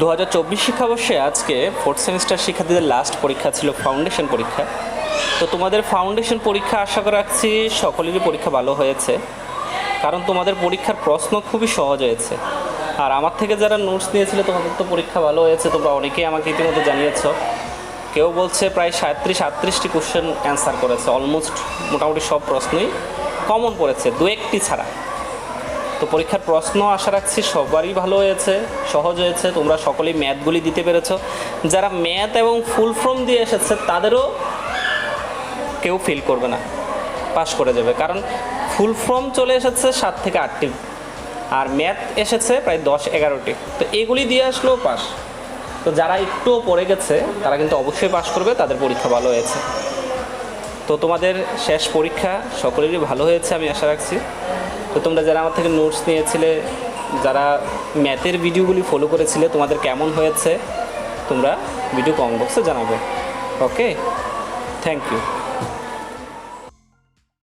দু হাজার চব্বিশ শিক্ষাবর্ষে আজকে ফোর্থ সেমিস্টার শিক্ষার্থীদের লাস্ট পরীক্ষা ছিল ফাউন্ডেশন পরীক্ষা। তো তোমাদের ফাউন্ডেশন পরীক্ষা আশা করা রাখছি সকলেরই পরীক্ষা ভালো হয়েছে। কারণ তোমাদের পরীক্ষার প্রশ্ন খুবই সহজ হয়েছে। আর আমার থেকে যারা নোটস নিয়েছিল, তোমাদের তো পরীক্ষা ভালো হয়েছে, তোমরা অনেকেই আমাকে ইতিমধ্যে জানিয়েছ। কেউ বলছে প্রায় সাঁত্রিশ, আটত্রিশটি কোশ্চেন অ্যান্সার করেছে। অলমোস্ট মোটামুটি সব প্রশ্নই কমন পড়েছে, দু একটি ছাড়া। তো পরীক্ষার প্রশ্ন আশা রাখছি সবারই ভালো হয়েছে, সহজ হয়েছে, তোমরা সকলেই ম্যাথগুলি দিতে পেরেছ। যারা ম্যাথ এবং ফুল ফর্ম দিয়ে এসেছে, তাদেরও কেউ ফিল করবে না পাস করে যাবে। কারণ ফুল ফর্ম চলে এসেছে সাত থেকে আটটি, আর ম্যাথ এসেছে প্রায় দশ এগারোটি। তো এগুলি দিয়ে আসলেও পাস তো যারা একটুও পড়ে গেছে, তারা কিন্তু অবশ্যই পাস করবে, তাদের পরীক্ষা ভালো হয়েছে। তো তোমাদের শেষ পরীক্ষা সকলেরই ভালো হয়েছে, আমি আশা রাখছি। তো তোমরা যারা আমার থেকে নোটস নিয়েছিলে, যারা ম্যাথের ভিডিওগুলি ফলো করেছিলে, তোমাদের কেমন হয়েছে, তোমরা ভিডিও কমেন্ট বক্সে জানাবে। Okay thank you